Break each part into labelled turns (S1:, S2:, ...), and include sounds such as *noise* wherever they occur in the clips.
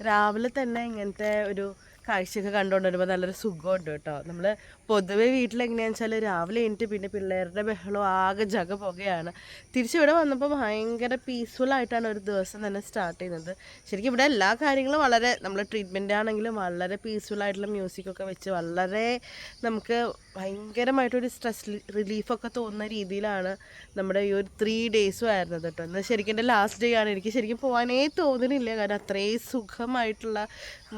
S1: രാവിലെ തന്നെ ഇങ്ങനത്തെ ഒരു കാഴ്ചയൊക്കെ കണ്ടുകൊണ്ട് വരുമ്പോൾ നല്ലൊരു സുഖമുണ്ട് കേട്ടോ. നമ്മൾ പൊതുവെ വീട്ടിലെങ്ങനെയാണെന്ന് വെച്ചാൽ രാവിലെ എണീറ്റ് പിന്നെ പിള്ളേരുടെ ബഹളം ആകെ ജഗ പുകയാണ്. തിരിച്ചിവിടെ വന്നപ്പോൾ ഭയങ്കര പീസ്ഫുൾ ആയിട്ടാണ് ഒരു ദിവസം തന്നെ സ്റ്റാർട്ട് ചെയ്യുന്നത്. ശരിക്കും ഇവിടെ എല്ലാ കാര്യങ്ങളും വളരെ നമ്മൾ ട്രീറ്റ്മെന്റ് ആണെങ്കിലും വളരെ പീസ്ഫുൾ ആയിട്ടുള്ള മ്യൂസിക്കൊക്കെ വെച്ച് വളരെ നമുക്ക് ഭയങ്കരമായിട്ടൊരു സ്ട്രെസ് റിലീഫൊക്കെ തോന്നുന്ന രീതിയിലാണ് നമ്മുടെ ഈ ഒരു ത്രീ ഡേയ്സും ആയിരുന്നത് കേട്ടോ. എന്നാൽ ശരിക്കും എന്റെ ലാസ്റ്റ് ഡേ ആണ്. എനിക്ക് ശരിക്കും പോകാനേ തോന്നുന്നില്ല കാരണം അത്രയും സുഖമായിട്ടുള്ള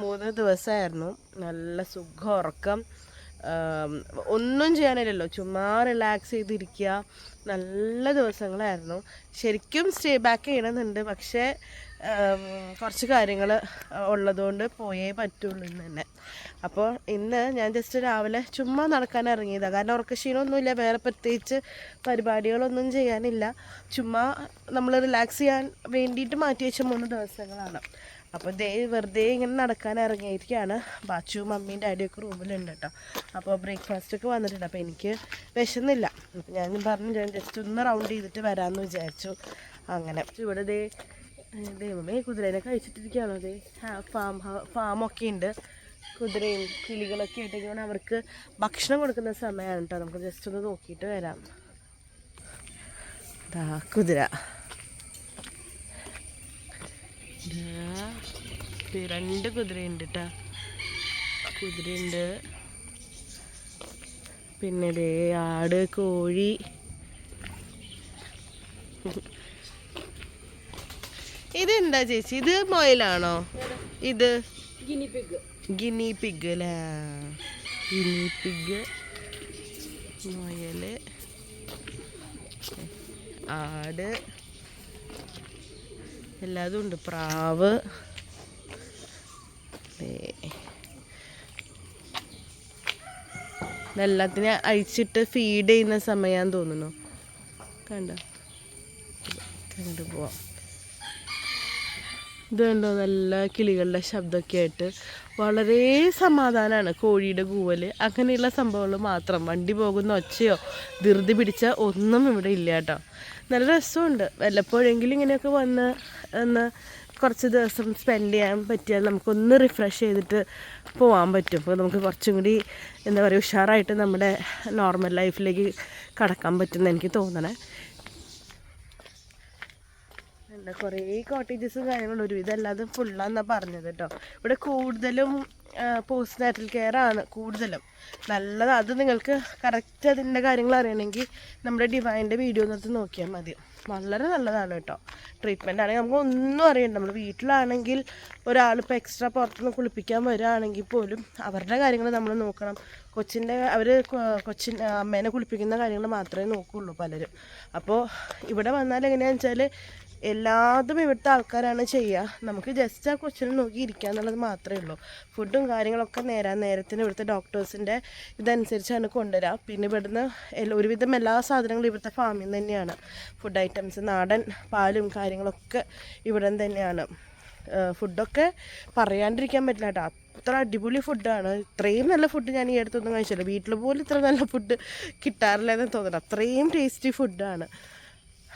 S1: മൂന്ന് ദിവസമായിരുന്നു. നല്ല സുഖം ഉറക്കം. ഒന്നും ചെയ്യാനില്ലല്ലോ. ചുമ്മാ റിലാക്സ് ചെയ്തിരിക്കുക നല്ല ദിവസങ്ങളായിരുന്നു. ശരിക്കും സ്റ്റേ ബാക്ക് ചെയ്യണമെന്നുണ്ട്. പക്ഷേ കുറച്ച് കാര്യങ്ങൾ ഉള്ളതുകൊണ്ട് പോയേ പറ്റുള്ളൂ ഇന്ന് തന്നെ. അപ്പോൾ ഇന്ന് ഞാൻ ജസ്റ്റ് രാവിലെ ചുമ്മാ നടക്കാൻ ഇറങ്ങിയതാണ് കാരണം ഉറക്കക്ഷീണമൊന്നുമില്ല വേറെ പ്രത്യേകിച്ച് പരിപാടികളൊന്നും ചെയ്യാനില്ല. ചുമ്മാ നമ്മൾ റിലാക്സ് ചെയ്യാൻ വേണ്ടിയിട്ട് മാറ്റി വെച്ച മൂന്ന് ദിവസങ്ങളാണ്. അപ്പോൾ ദേ വെറുതെ ഇങ്ങനെ നടക്കാൻ ഇറങ്ങിയിരിക്കുകയാണ്. ബാച്ചു മമ്മിയും ഡാഡിയൊക്കെ റൂമിലുണ്ട് കേട്ടോ. അപ്പോൾ ബ്രേക്ക്ഫാസ്റ്റ് ഒക്കെ വന്നിട്ടുണ്ട്. അപ്പോൾ എനിക്ക് വിശന്നില്ല. അപ്പോൾ ഞാൻ പറഞ്ഞു ഞാൻ ജസ്റ്റ് ഒന്ന് റൗണ്ട് ചെയ്തിട്ട് വരാമെന്ന് വിചാരിച്ചു. അങ്ങനെ. ഇവിടെ ദേ ദൈവമേ കുതിരേനെ കഴിച്ചിട്ടിരിക്കുകയാണോ ദേ? ഫാം ഫാമൊക്കെ ഉണ്ട്. കുതിരയും കിളികളൊക്കെ ആയിട്ടെങ്കിലും അവർക്ക് ഭക്ഷണം കൊടുക്കുന്ന സമയമാണ് കേട്ടോ. നമുക്ക് ജസ്റ്റ് ഒന്ന് നോക്കിയിട്ട് വരാം. കുതിര. രണ്ട് കുതിരയുണ്ട് കേട്ടോ കുതിരയുണ്ട്. പിന്നെ ദേ ആട് കോഴി. ഇതെന്താ ചേച്ചി? ഇത് മൊയലാണോ? ഇത് ഗിനി പിഗ് അല്ലേ? ഗിനി പിഗ് മുയൽ. ആട്. എല്ലാതും ഉണ്ട്. പ്രാവ്. ഇതെല്ലാത്തിനെ അഴിച്ചിട്ട് ഫീഡ് ചെയ്യുന്ന സമയം തോന്നുന്നു. കണ്ട? കണ്ടിട്ട് പോവാം. ഇത് നല്ല കിളികളുടെ ശബ്ദമൊക്കെ ആയിട്ട് വളരെ സമാധാനമാണ് കോഴിയുടെ കൂവൽ അങ്ങനെയുള്ള സംഭവങ്ങൾ മാത്രം. വണ്ടി പോകുന്ന ഒച്ചയോ ധൃതി പിടിച്ച ഒന്നും ഇവിടെ ഇല്ല കേട്ടോ. നല്ല രസമുണ്ട്. വല്ലപ്പോഴെങ്കിലും ഇങ്ങനെയൊക്കെ വന്ന് ഒന്ന് കുറച്ച് ദിവസം സ്പെൻഡ് ചെയ്യാൻ പറ്റിയാൽ നമുക്കൊന്ന് റിഫ്രഷ് ചെയ്തിട്ട് പോകാൻ പറ്റും. അപ്പോൾ നമുക്ക് കുറച്ചും കൂടി എന്താ പറയുക ഉഷാറായിട്ട് നമ്മുടെ നോർമൽ ലൈഫിലേക്ക് കടക്കാൻ പറ്റുമെന്ന് എനിക്ക് തോന്നണേ. എന്താ കുറേ കോട്ടേജസും കാര്യങ്ങളും ഒരു ഇതല്ലാതെ ഫുള്ളാന്നാണ് പറഞ്ഞത് കേട്ടോ ഇവിടെ കൂടുതലും പോസ്റ്റ് നാറ്റൽ കെയർ ആണ് കൂടുതലും. നല്ലത്. അത് നിങ്ങൾക്ക് കറക്റ്റ് അതിന്റെ കാര്യങ്ങൾ അറിയണമെങ്കിൽ നമ്മുടെ ഡിവൈന്റെ വീഡിയോ നിർത്തി നോക്കിയാൽ മതി. വളരെ നല്ലതാണ് കേട്ടോ ട്രീറ്റ്മെന്റ് ആണെങ്കിൽ നമുക്ക് ഒന്നും അറിയണ്ട. നമ്മൾ വീട്ടിലാണെങ്കിൽ ഒരാളിപ്പോൾ എക്സ്ട്രാ പുറത്തുനിന്ന് കുളിപ്പിക്കാൻ വരികയാണെങ്കിൽ പോലും അവരുടെ കാര്യങ്ങൾ നമ്മൾ നോക്കണം. കൊച്ചിന്റെ അവർ കൊച്ചിൻ അമ്മേനെ കുളിപ്പിക്കുന്ന കാര്യങ്ങൾ മാത്രമേ നോക്കുകയുള്ളൂ പലരും. അപ്പോൾ ഇവിടെ വന്നാൽ എങ്ങനെയാണെന്ന് വെച്ചാൽ എല്ലാതും ഇവിടുത്തെ ആൾക്കാരാണ് ചെയ്യുക. നമുക്ക് ജസ്റ്റ് ആ കൊച്ചിനെ നോക്കി ഇരിക്കുക എന്നുള്ളത് മാത്രമേ ഉള്ളൂ. ഫുഡും കാര്യങ്ങളൊക്കെ നേരാൻ നേരത്തിന് ഇവിടുത്തെ ഡോക്ടേഴ്സിന്റെ ഇതനുസരിച്ചാണ് കൊണ്ടുവരിക പിന്നെ ഇവിടുന്ന് ഒരുവിധം എല്ലാ സാധനങ്ങളും ഇവിടുത്തെ ഫാമിൽ നിന്ന് തന്നെയാണ്. ഫുഡ് ഐറ്റംസ് നാടൻ പാലും കാര്യങ്ങളൊക്കെ ഇവിടെ തന്നെയാണ്. ഫുഡൊക്കെ പറയാണ്ടിരിക്കാൻ പറ്റില്ല കേട്ടോ. അത്ര അടിപൊളി ഫുഡാണ് ഇത്രയും നല്ല ഫുഡ് ഞാൻ ഈ അടുത്തൊന്നും കഴിച്ചില്ല വീട്ടിൽ പോലും ഇത്ര നല്ല ഫുഡ് കിട്ടാറില്ല എന്ന് തോന്നുന്നു അത്രയും ടേസ്റ്റി ഫുഡാണ്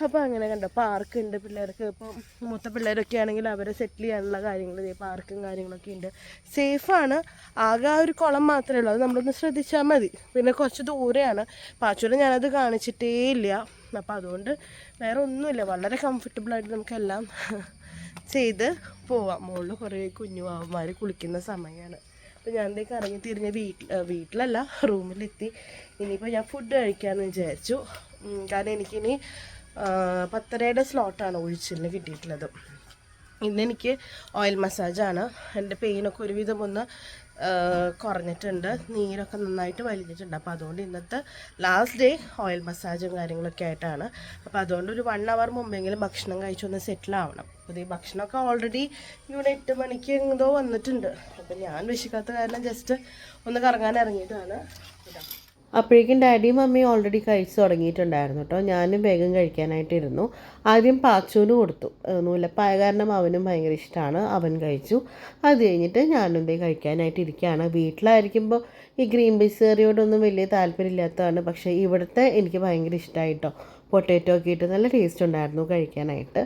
S1: അപ്പോൾ അങ്ങനെ കണ്ടോ. പാർക്ക് ഉണ്ട് പിള്ളേർക്ക്. ഇപ്പം മൂത്ത പിള്ളേരൊക്കെ ആണെങ്കിൽ അവരെ സെറ്റിൽ ചെയ്യാനുള്ള കാര്യങ്ങൾ പാർക്കും കാര്യങ്ങളൊക്കെ ഉണ്ട്. സേഫാണ് ആകെ ആ ഒരു കുളം മാത്രമേ ഉള്ളൂ. അത് നമ്മളൊന്ന് ശ്രദ്ധിച്ചാൽ മതി. പിന്നെ കുറച്ച് ദൂരെയാണ്. പാച്ചൂരം ഞാനത് കാണിച്ചിട്ടേ ഇല്ല. അപ്പോൾ അതുകൊണ്ട് വേറെ ഒന്നുമില്ല. വളരെ കംഫർട്ടബിളായിട്ട് നമുക്കെല്ലാം ചെയ്ത് പോവാം. മുകളിൽ കുറേ കുഞ്ഞു മാവന്മാർ കുളിക്കുന്ന സമയമാണ് അപ്പോൾ ഞാൻ എന്തേക്ക് ഇറങ്ങി തിരിഞ്ഞ് വീട്ടിൽ വീട്ടിലല്ല റൂമിലെത്തി. ഇനിയിപ്പോൾ ഞാൻ ഫുഡ് കഴിക്കാമെന്ന് വിചാരിച്ചു. കാരണം എനിക്കിനി പത്തരയുടെ സ്ലോട്ടാണ് ഒഴിച്ചിലിന് കിട്ടിയിട്ടുള്ളത്. ഇന്ന് എനിക്ക് ഓയിൽ മസാജാണ് എന്റെ പെയിനൊക്കെ ഒരുവിധം ഒന്ന് കുറഞ്ഞിട്ടുണ്ട്. നീരൊക്കെ നന്നായിട്ട് വലിഞ്ഞിട്ടുണ്ട്. അപ്പോൾ അതുകൊണ്ട് ഇന്നത്തെ ലാസ്റ്റ് ഡേ ഓയിൽ മസാജും കാര്യങ്ങളൊക്കെ ആയിട്ടാണ്. അപ്പോൾ അതുകൊണ്ട് ഒരു വൺ അവർ മുമ്പെങ്കിലും ഭക്ഷണം കഴിച്ചൊന്ന് സെറ്റിൽ ആവണം. അപ്പോൾ ഈ ഭക്ഷണമൊക്കെ ഓൾറെഡി ഇവിടെ എട്ട് മണിക്ക് എന്തോ വന്നിട്ടുണ്ട്. അപ്പോൾ ഞാൻ വിശക്കാത്ത കാരണം ജസ്റ്റ് ഒന്ന് കറങ്ങാൻ ഇറങ്ങിയിട്ടാണ് ഇതാ.
S2: അപ്പോഴേക്കും ഡാഡിയും മമ്മിയും ഓൾറെഡി കഴിച്ചു തുടങ്ങിയിട്ടുണ്ടായിരുന്നു കേട്ടോ. ഞാനും വേഗം കഴിക്കാനായിട്ടിരുന്നു ആദ്യം പാച്ചുവിന് കൊടുത്തു. നൂലപ്പായ കാരണം അവനും ഭയങ്കര ഇഷ്ടമാണ് അവൻ കഴിച്ചു. അത് കഴിഞ്ഞിട്ട് ഞാനും ഇതേ കഴിക്കാനായിട്ട് ഇരിക്കുകയാണ്. വീട്ടിലായിരിക്കുമ്പോൾ ഈ ഗ്രീൻ പീസ് കറിയോടൊന്നും വലിയ താല്പര്യമില്ലാത്തതാണ്. പക്ഷേ ഇവിടുത്തെ എനിക്ക് ഭയങ്കര ഇഷ്ടമായിട്ടോ പൊട്ടാറ്റോ ഒക്കെ ഇട്ട് നല്ല ടേസ്റ്റ് ഉണ്ടായിരുന്നു കഴിക്കാനായിട്ട്.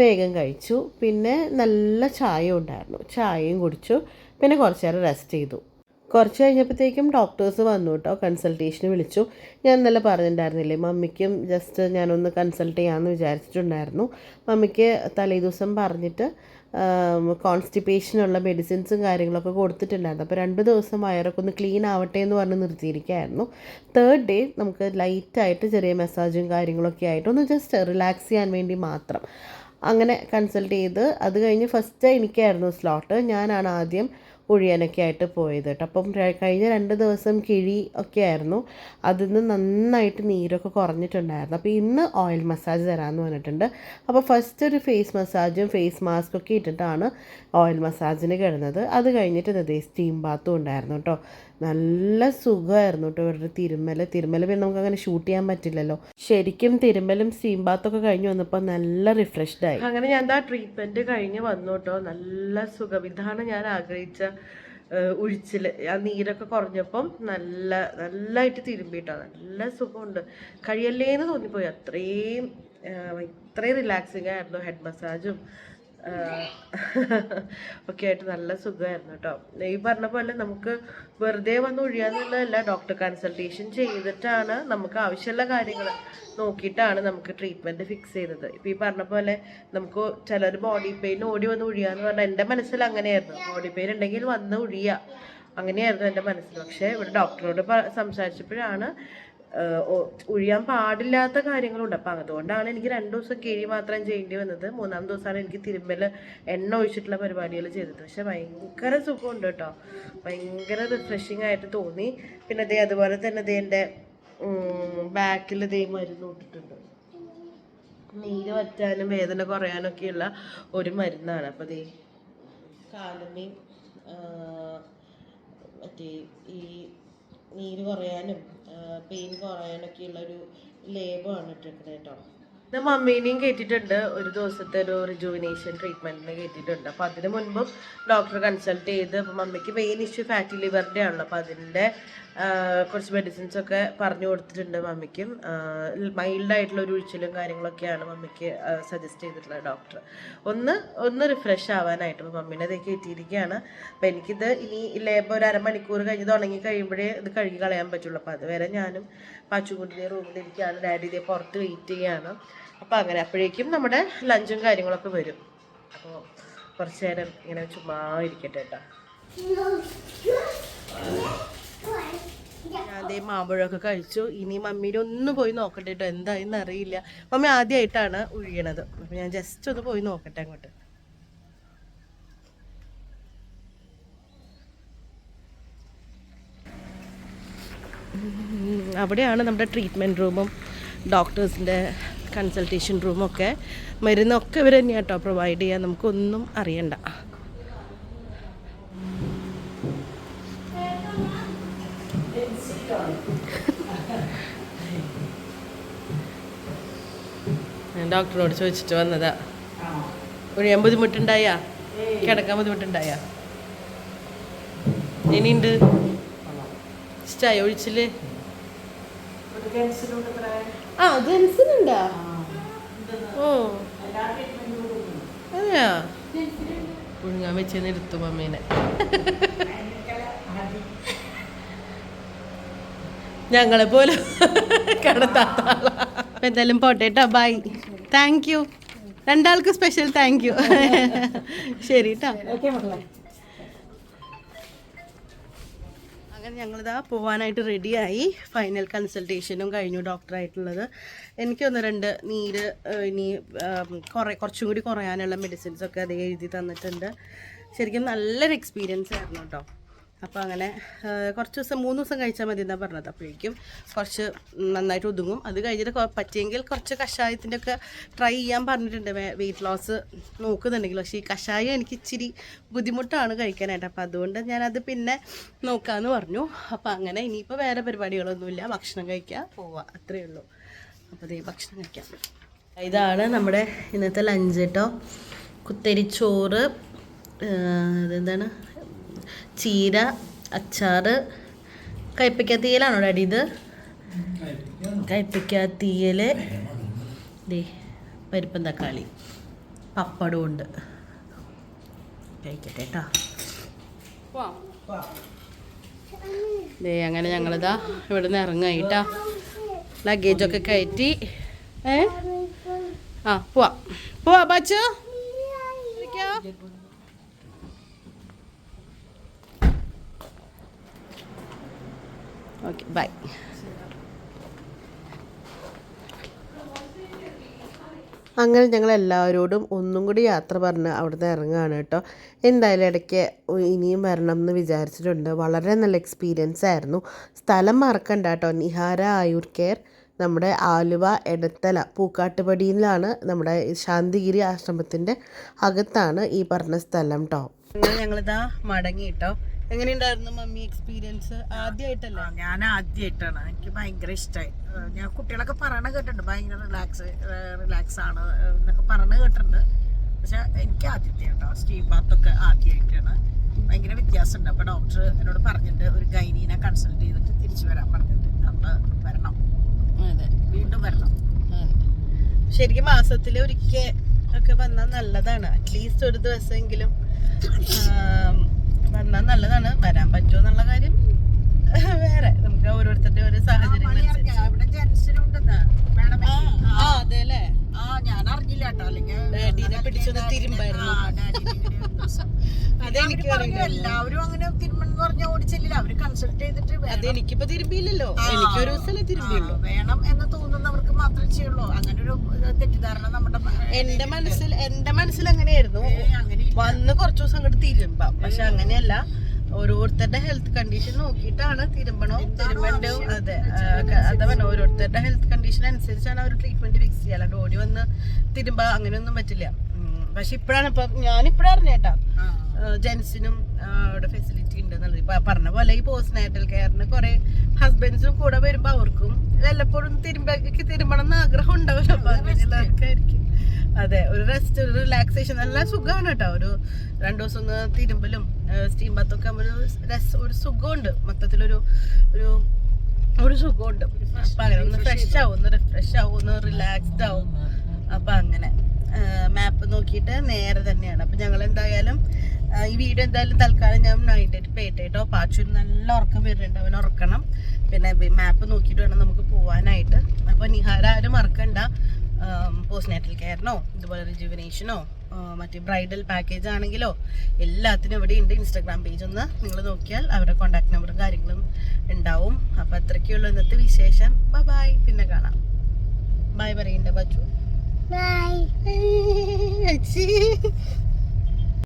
S2: വേഗം കഴിച്ചു. പിന്നെ നല്ല ചായ ഉണ്ടായിരുന്നു. ചായയും കുടിച്ചു. പിന്നെ കുറച്ച് നേരം റെസ്റ്റ് ചെയ്തു. കുറച്ച് കഴിഞ്ഞപ്പോഴത്തേക്കും ഡോക്ടേഴ്സ് വന്നു കേട്ടോ കൺസൾട്ടേഷന് വിളിച്ചു. ഞാൻ ഇന്നലെ പറഞ്ഞിട്ടുണ്ടായിരുന്നില്ലേ മമ്മിക്കും ജസ്റ്റ് ഞാനൊന്ന് കൺസൾട്ട് ചെയ്യാമെന്ന് വിചാരിച്ചിട്ടുണ്ടായിരുന്നു. മമ്മിക്ക് തലേദിവസം പറഞ്ഞിട്ട് കോൺസ്റ്റിപ്പേഷനുള്ള മെഡിസിൻസും കാര്യങ്ങളൊക്കെ കൊടുത്തിട്ടുണ്ടായിരുന്നു. അപ്പോൾ രണ്ട് ദിവസം വയറൊക്കെ ഒന്ന് ക്ലീൻ ആവട്ടെ എന്ന് പറഞ്ഞ് നിർത്തിയിരിക്കുകയായിരുന്നു. തേർഡ് ഡേ നമുക്ക് ലൈറ്റായിട്ട് ചെറിയ മെസ്സാജും കാര്യങ്ങളൊക്കെ ആയിട്ട് ഒന്ന് ജസ്റ്റ് റിലാക്സ് ചെയ്യാൻ വേണ്ടി മാത്രം. അങ്ങനെ കൺസൾട്ട് ചെയ്ത് അത് കഴിഞ്ഞ് ഫസ്റ്റ് എനിക്കായിരുന്നു സ്ലോട്ട് ഞാനാണ് ആദ്യം ഒഴിയാനൊക്കെ ആയിട്ട് പോയത് കേട്ടോ. അപ്പം കഴിഞ്ഞ രണ്ട് ദിവസം കിഴി ഒക്കെ ആയിരുന്നു. അതിൽ നിന്ന് നന്നായിട്ട് നീരൊക്കെ കുറഞ്ഞിട്ടുണ്ടായിരുന്നു. അപ്പോൾ ഇന്ന് ഓയിൽ മസാജ് തരാമെന്ന് പറഞ്ഞിട്ടുണ്ട്. അപ്പോൾ ഫസ്റ്റ് ഒരു ഫേസ് മസാജും ഫേസ് മാസ്കൊക്കെ ഇട്ടിട്ടാണ് ഓയിൽ മസാജിന് കിടന്നത്. അത് കഴിഞ്ഞിട്ട് ഇതേ സ്റ്റീം ബാത്തും ഉണ്ടായിരുന്നു കേട്ടോ. നല്ല സുഖമായിരുന്നു കേട്ടോ ഇവരുടെ തിരുമ്മൽ തിരുമ്മൽ പിന്നെ നമുക്ക് അങ്ങനെ ഷൂട്ട് ചെയ്യാൻ പറ്റില്ലല്ലോ. ശരിക്കും തിരുമ്മലും സ്റ്റീം ബാത്തൊക്കെ കഴിഞ്ഞ് വന്നപ്പോൾ നല്ല റിഫ്രഷ്ഡ് ആയി.
S1: അങ്ങനെ ഞാൻ എന്താ ട്രീറ്റ്മെന്റ് കഴിഞ്ഞ് വന്നു കേട്ടോ. നല്ല സുഖം. ഇതാണ് ഞാൻ ആഗ്രഹിച്ച ഒഴിച്ചിൽ ആ നീരൊക്കെ കുറഞ്ഞപ്പം നല്ല നല്ലതായിട്ട് തിരുമ്പിട്ടോ നല്ല സുഖമുണ്ട്. കഴിയല്ലേന്ന് തോന്നിപ്പോയി. അത്രയും ഇത്രയും റിലാക്സിങ് ആയിരുന്നു. ഹെഡ് മസാജും ഒക്കെ ആയിട്ട് നല്ല സുഖമായിരുന്നു കേട്ടോ ഈ പറഞ്ഞ പോലെ നമുക്ക് വെറുതെ വന്ന് ഒഴിയാന്നുള്ളതല്ല ഡോക്ടർ കൺസൾട്ടേഷൻ ചെയ്തിട്ടാണ് നമുക്ക് ആവശ്യമുള്ള കാര്യങ്ങൾ നോക്കിയിട്ടാണ് നമുക്ക് ട്രീറ്റ്മെന്റ് ഫിക്സ് ചെയ്തത് ഇപ്പോൾ ഈ പറഞ്ഞ പോലെ നമുക്ക് ചിലർ ബോഡി പെയിൻ ഓടി വന്ന് ഒഴിയാന്ന് പറഞ്ഞാൽ എന്റെ മനസ്സിൽ അങ്ങനെയായിരുന്നു. ബോഡി പെയിൻ ഉണ്ടെങ്കിൽ വന്ന് ഒഴിയുക അങ്ങനെയായിരുന്നു എന്റെ മനസ്സിൽ. പക്ഷേ ഇവിടെ ഡോക്ടറോട് സംസാരിച്ചപ്പോഴാണ് ഒഴിയാൻ പാടില്ലാത്ത കാര്യങ്ങളുണ്ട്. അപ്പം അതുകൊണ്ടാണ് എനിക്ക് രണ്ട് ദിവസം കിഴി മാത്രം ചെയ്യേണ്ടി വന്നത്. മൂന്നാം ദിവസമാണ് എനിക്ക് തിരുമ്പൽ എണ്ണ ഒഴിച്ചിട്ടുള്ള പരിപാടികൾ ചെയ്തത്. പക്ഷെ ഭയങ്കര സുഖമുണ്ട് കേട്ടോ. ഭയങ്കര റിഫ്രഷിങ് ആയിട്ട് തോന്നി. പിന്നെ ദേ അതുപോലെ തന്നെ ദേ എന്റെ ബാക്കിൽ ദേ മരുന്ന് ഇട്ടിട്ടുണ്ട്. നീര് വറ്റാനും വേദന കുറയാനൊക്കെയുള്ള ഒരു മരുന്നാണ്. അപ്പോൾ ദേ കാലമേയും മറ്റേ ഈ നീര് കുറയാനും പെയിൻ കുറയാനൊക്കെയുള്ള ഒരു ലേബമാണ് ഇട്ടിരിക്കുന്നത് കേട്ടോ ഇത് മമ്മീനെയും കയറ്റിയിട്ടുണ്ട് ഒരു ദിവസത്തെ ഒരു റിജുവിനേഷൻ ട്രീറ്റ്മെന്റിന് കയറ്റിയിട്ടുണ്ട് അപ്പോൾ അതിന് മുൻപും ഡോക്ടർ കൺസൾട്ട് ചെയ്ത് മമ്മിക്ക് മെയിൻ ഇഷ്യൂ ഫാറ്റി ലിവറിന്റെ ആണല്ലോ. അപ്പോൾ അതിന്റെ കുറച്ച് മെഡിസിൻസ് ഒക്കെ പറഞ്ഞു കൊടുത്തിട്ടുണ്ട് മമ്മിക്കും. മൈൽഡ് ആയിട്ടുള്ള ഒരു ഉഴിച്ചിലും കാര്യങ്ങളൊക്കെയാണ് മമ്മിക്ക് സജസ്റ്റ് ചെയ്തിട്ടുള്ളത് ഡോക്ടർ ഒന്ന് ഒന്ന് റിഫ്രഷ് ആവാനായിട്ട് അപ്പോൾ മമ്മീനെ അത് കയറ്റിയിരിക്കുകയാണ് അപ്പോൾ എനിക്കിത് ഇനി ലേബർ ഒരു അരമണിക്കൂർ കഴിഞ്ഞ് തുടങ്ങി കഴിയുമ്പോഴേ ഇത് കഴുകി കളയാൻ പറ്റുള്ളൂ. അപ്പോൾ അതുവരെ ഞാനും പാച്ചുകുട്ടിയെ റൂമിലിരിക്കുകയാണ് ഡാഡി ഇതേ പുറത്ത് വെയിറ്റ് ചെയ്യാണ് അപ്പോൾ അങ്ങനെ അപ്പോഴേക്കും നമ്മുടെ ലഞ്ചും കാര്യങ്ങളൊക്കെ വരും. അപ്പോൾ കുറച്ച് നേരം ഇങ്ങനെ ചുമ്മാ ഇരിക്കട്ടെ കേട്ടോ അതേ മാമ്പഴമൊക്കെ കഴിച്ചു. ഇനി മമ്മീനെ ഒന്ന് പോയി നോക്കട്ടെ കേട്ടോ എന്തായെന്ന് അറിയില്ല. മമ്മി ആദ്യമായിട്ടാണ് ഉഴിയണത്. അപ്പം ഞാൻ ജസ്റ്റ് ഒന്ന് പോയി നോക്കട്ടെ അങ്ങോട്ട്. അവിടെയാണ് നമ്മുടെ ട്രീറ്റ്മെന്റ് റൂമും ഡോക്ടേഴ്സിന്റെ കൺസൾട്ടേഷൻ റൂമൊക്കെ മരുന്നൊക്കെ ഇവർ തന്നെയാണ് കേട്ടോ പ്രൊവൈഡ് ചെയ്യുക നമുക്കൊന്നും അറിയണ്ട. ഞാൻ ഡോക്ടറോട് ചോദിച്ചിട്ട് വന്നതാ. ഒഴിയാൻ ബുദ്ധിമുട്ടുണ്ടായാ? കിടക്കാൻ ബുദ്ധിമുട്ടുണ്ടായാ? ഇനിയുണ്ട്? ഇഷ്ടമായി ഒഴിച്ചിൽ? ആ ജെൻസിനുണ്ടാ ഓ. അതെയാ? പുഴുങ്ങാൻ വെച്ച് നിർത്തും മമ്മീനെ. ഞങ്ങളെ പോലെ കടത്താത്ത എന്തായാലും പോട്ടേട്ടോ ബൈ താങ്ക് യു രണ്ടാൾക്ക് സ്പെഷ്യൽ താങ്ക് യു ശരി കേട്ടോ അങ്ങനെ ഞങ്ങളിതാ പോവാനായിട്ട് റെഡിയായി ഫൈനൽ കൺസൾട്ടേഷനും കഴിഞ്ഞു ഡോക്ടറായിട്ടുള്ളത് എനിക്കൊന്ന് രണ്ട് നീര് ഇനി കുറേ കുറച്ചും കൂടി കുറയാനുള്ള മെഡിസിൻസൊക്കെ അത് എഴുതി തന്നിട്ടുണ്ട്. ശരിക്കും നല്ലൊരു എക്സ്പീരിയൻസ് ആയിരുന്നു കേട്ടോ അപ്പോൾ അങ്ങനെ കുറച്ച് ദിവസം മൂന്ന് ദിവസം കഴിച്ചാൽ മതി എന്നാണ് പറഞ്ഞത്. അപ്പോഴേക്കും കുറച്ച് നന്നായിട്ട് ഒതുങ്ങും. അത് കഴിഞ്ഞിട്ട് പറ്റിയെങ്കിൽ കുറച്ച് കഷായത്തിന്റെ ഒക്കെ ട്രൈ ചെയ്യാൻ പറഞ്ഞിട്ടുണ്ട്. വെയിറ്റ് ലോസ് നോക്കുന്നുണ്ടെങ്കിൽ പക്ഷേ ഈ കഷായം എനിക്ക് ഇച്ചിരി ബുദ്ധിമുട്ടാണ് കഴിക്കാനായിട്ട്. അപ്പോൾ അതുകൊണ്ട് ഞാനത് പിന്നെ നോക്കാമെന്ന് പറഞ്ഞു. അപ്പോൾ അങ്ങനെ ഇനിയിപ്പോൾ വേറെ പരിപാടികളൊന്നുമില്ല. ഭക്ഷണം കഴിക്കുക പോവുക അത്രയേ ഉള്ളൂ. അപ്പോൾ ദേ ഭക്ഷണം കഴിക്കാം. ഇതാണ് നമ്മുടെ ഇന്നത്തെ ലഞ്ച് കേട്ടോ കുത്തരിച്ചോറ് ഇതെന്താണ് ചീര അച്ചാർ കയ്പ്പയ്ക്ക തീയലാണോ ഡാഡി ഇത്? കയ്പ്പയ്ക്ക തീയൽ ദേ പരിപ്പം തക്കാളി
S2: പപ്പടവും ഉണ്ട്. കഴിക്കട്ടെ കേട്ടോ ദേ അങ്ങനെ ഞങ്ങളിതാ ഇവിടെ നിന്ന് ഇറങ്ങായിട്ടാ ലഗേജൊക്കെ കയറ്റി. ഏ? ആ പോവാ. പോവാ ബാച്ചു. ഓക്കെ ബൈ അങ്ങനെ ഞങ്ങൾ എല്ലാവരോടും ഒന്നും കൂടി യാത്ര പറഞ്ഞ് അവിടുന്ന് ഇറങ്ങുകയാണ് കേട്ടോ. എന്തായാലും ഇടയ്ക്ക് ഇനിയും വരണം എന്ന് വിചാരിച്ചിട്ടുണ്ട്. വളരെ നല്ല എക്സ്പീരിയൻസ് ആയിരുന്നു. സ്ഥലം മറക്കണ്ട കേട്ടോ. നിഹാര ആയുർ കെയർ നമ്മുടെ ആലുവ എടത്തല പൂക്കാട്ടുപടിയിലാണ് നമ്മുടെ ശാന്തിഗിരി ആശ്രമത്തിന്റെ അകത്താണ് ഈ പറഞ്ഞ സ്ഥലം കേട്ടോ. ഞങ്ങളിതാ മടങ്ങി കേട്ടോ. എങ്ങനെയുണ്ടായിരുന്നു മമ്മി എക്സ്പീരിയൻസ് ആദ്യമായിട്ടല്ല
S1: ഞാൻ ആദ്യമായിട്ടാണ് എനിക്ക് ഭയങ്കര ഇഷ്ടമായി ഞാൻ കുട്ടികളൊക്കെ പറയണ കേട്ടിട്ടുണ്ട്. ഭയങ്കര റിലാക്സ് റിലാക്സ് ആണ് എന്നൊക്കെ പറയണ കേട്ടിട്ടുണ്ട്. പക്ഷെ എനിക്ക് ആദ്യത്തെ കേട്ടോ. സ്റ്റീം ബാത്തൊക്കെ ആദ്യമായിട്ടാണ് ഭയങ്കര വ്യത്യാസമുണ്ട്. അപ്പോൾ ഡോക്ടർ എന്നോട് പറഞ്ഞിട്ട് ഒരു ഗൈനീനെ കൺസൾട്ട് ചെയ്തിട്ട് തിരിച്ചു വരാൻ പറഞ്ഞിട്ട് അന്ന് വരണം.
S2: അതെ.
S1: വീണ്ടും വരണം.
S3: ശരിക്കും മാസത്തിൽ ഒരിക്കൽ ഒക്കെ വന്നാൽ നല്ലതാണ്. അറ്റ്ലീസ്റ്റ് ഒരു ദിവസമെങ്കിലും വന്നാൽ നല്ലതാണ്. വരാൻ പറ്റുമോ എന്നുള്ള കാര്യം വേറെ. നമുക്ക് ഓരോരുത്തരുടെ ഓരോ സാഹചര്യങ്ങൾ
S1: വേണമെങ്കിൽ
S3: ആ
S1: ഞാൻ അറിഞ്ഞില്ല കേട്ടോ. അല്ലെങ്കിൽ
S3: പിടിച്ചൊന്ന് തിരുമ്പായിരുന്നു.
S1: എല്ലാവരും അങ്ങനെ തിരുമണം പറഞ്ഞ ഓടിച്ചെല്ലില്ല അവർ കൺസൾട്ട് ചെയ്തിട്ട്
S3: അത്. എനിക്കിപ്പോ തിരുമ്പിയില്ലല്ലോ. എനിക്ക് ഒരു ദിവസമല്ലേ തിരുമ്പിയുള്ളൂ.
S1: വേണം എന്ന് തോന്നുന്നവർക്ക് മാത്രമേ ചെയ്യുള്ളൂ. അങ്ങനെ ഒരു തെറ്റിദ്ധാരണ നമ്മുടെ
S3: എന്റെ മനസ്സിൽ എന്റെ മനസ്സിൽ അങ്ങനെയായിരുന്നു. വന്ന് കുറച്ച് ദിവസം അങ്ങോട്ട് തിരുമ്പാം. പക്ഷെ അങ്ങനെയല്ല. ഓരോരുത്തരുടെ ഹെൽത്ത് കണ്ടീഷൻ നോക്കിയിട്ടാണ് തിരുമ്പണോ? തിരുമ്പണ്ടോ? അതെ. അതവൻ ഓരോരുത്തരുടെ ഹെൽത്ത് കണ്ടീഷൻ അനുസരിച്ചാണ് അവർ ട്രീറ്റ്മെന്റ് ഫിക്സ് ചെയ്യുക. അല്ലാണ്ട് ഓടി വന്ന് തിരുമ്പ അങ്ങനെയൊന്നും പറ്റില്ല. പക്ഷെ ഇപ്പോഴാണ് ഇപ്പൊ ഞാനിപ്പോഴാണ് അറിഞ്ഞേട്ടാ ജെൻസിനും അവിടെ ഫെസിലിറ്റി ഉണ്ട് എന്നുള്ളത് ഇപ്പൊ പറഞ്ഞ പോലെ ഈ പോസ്റ്റ് നാറ്റൽ കെയറിന് കുറെ ഹസ്ബൻഡ്സും കൂടെ വരുമ്പോ അവർക്കും വല്ലപ്പോഴും തിരുമ്പേക്ക് തിരുമ്പണം എന്ന് ആഗ്രഹം ഉണ്ടാവില്ല അങ്ങനെയുള്ളവർക്കായിരിക്കും അതെ ഒരു റെസ്റ്റ് ഒരു റിലാക്സേഷൻ നല്ല സുഖമാണ് കേട്ടോ. ഒരു രണ്ടു ദിവസം ഒന്ന് തിരുമ്പലും സ്റ്റീം ബാത്തൊക്കെ ഒരു രസ ഒരു സുഖമുണ്ട്. മൊത്തത്തിലൊരു ഒരു ഒരു സുഖമുണ്ട്. അപ്പൊ അങ്ങനെ ഒന്ന് ഫ്രഷ് ആവും ഒന്ന് റിഫ്രഷ് ആവും ഒന്ന് റിലാക്സ്ഡ് ആവും. അപ്പൊ അങ്ങനെ മാപ്പ് നോക്കിയിട്ട് നേരെ തന്നെയാണ്. അപ്പൊ ഞങ്ങൾ എന്തായാലും ഈ വീഡിയോ എന്തായാലും തൽക്കാലം ഞാൻ നൈറ്റ് പേട്ട് കേട്ടോ. പാച്ചുവിന് നല്ല ഉറക്കം വരുന്നുണ്ട്. അവൻ ഉറക്കണം. പിന്നെ മാപ്പ് നോക്കിയിട്ട് വേണം നമുക്ക് പോവാനായിട്ട്. അപ്പോൾ നിഹാര ആരും മറക്കണ്ട. പോസ്റ്റ് നാറ്റൽ കെയറിനോ ഇതുപോലെ റിജുവിനേഷനോ മറ്റേ ബ്രൈഡൽ പാക്കേജ് ആണെങ്കിലോ എല്ലാത്തിനും ഇവിടെ ഉണ്ട് ഇൻസ്റ്റാഗ്രാം പേജ് ഒന്ന് നിങ്ങൾ നോക്കിയാൽ അവരുടെ കോൺടാക്ട് നമ്പറും കാര്യങ്ങളും ഉണ്ടാവും. അപ്പൊ അത്രയ്ക്കുള്ളൂ ഇന്നത്തെ വിശേഷം. ബൈ പിന്നെ കാണാം. ബൈ പറയണ്ട ബച്ചു ബൈ *laughs*